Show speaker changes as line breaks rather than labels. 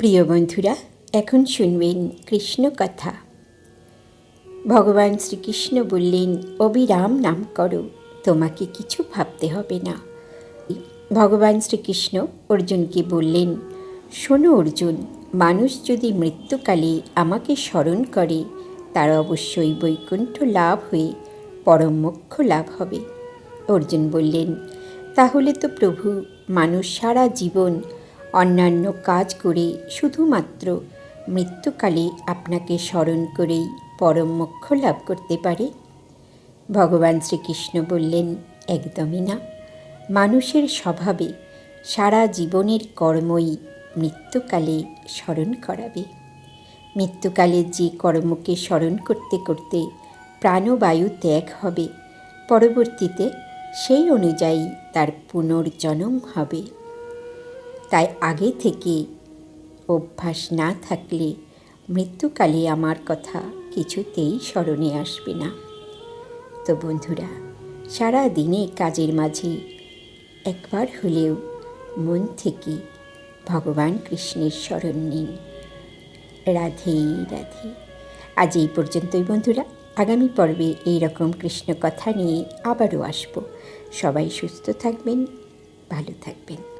প্রিয় বন্ধুরা, এখন শুনবেন কৃষ্ণ কথা। ভগবান শ্রীকৃষ্ণ বললেন, অবিরাম নাম করো, তোমাকে কিছু ভাবতে হবে না। ভগবান শ্রীকৃষ্ণ অর্জুনকে বললেন, শোনো অর্জুন, মানুষ যদি মৃত্যুকালে আমাকে স্মরণ করে, তার অবশ্যই বৈকুণ্ঠ লাভ হয়ে পরম মোক্ষ লাভ হবে। অর্জুন বললেন, তাহলে তো প্রভু, মানুষ সারা জীবন অন্যান্য কাজ করে শুধুমাত্র মৃত্যুকালে আপনাকে স্মরণ করেই পরম মোক্ষ লাভ করতে পারে? ভগবান শ্রীকৃষ্ণ বললেন, একদমই না। মানুষের স্বভাবে সারা জীবনের কর্মই মৃত্যুকালে স্মরণ করাবে। মৃত্যুকালে যে কর্মকে স্মরণ করতে করতে প্রাণবায়ু ত্যাগ হবে, পরবর্তীতে সেই অনুযায়ী তার পুনর্জন্ম হবে। তাই আগে থেকে অভ্যাস না থাকলে মৃত্যুকালে আমার কথা কিছুতেই স্মরণে আসবে না। তো বন্ধুরা, সারা দিনে কাজের মাঝে একবার হলেও মন থেকে ভগবান কৃষ্ণের স্মরণ নিন। রাধে রাধে। আজ এই পর্যন্তই বন্ধুরা। আগামী পর্বে এই রকম কৃষ্ণ কথা নিয়ে আবারও আসব। সবাই সুস্থ থাকবেন, ভালো থাকবেন।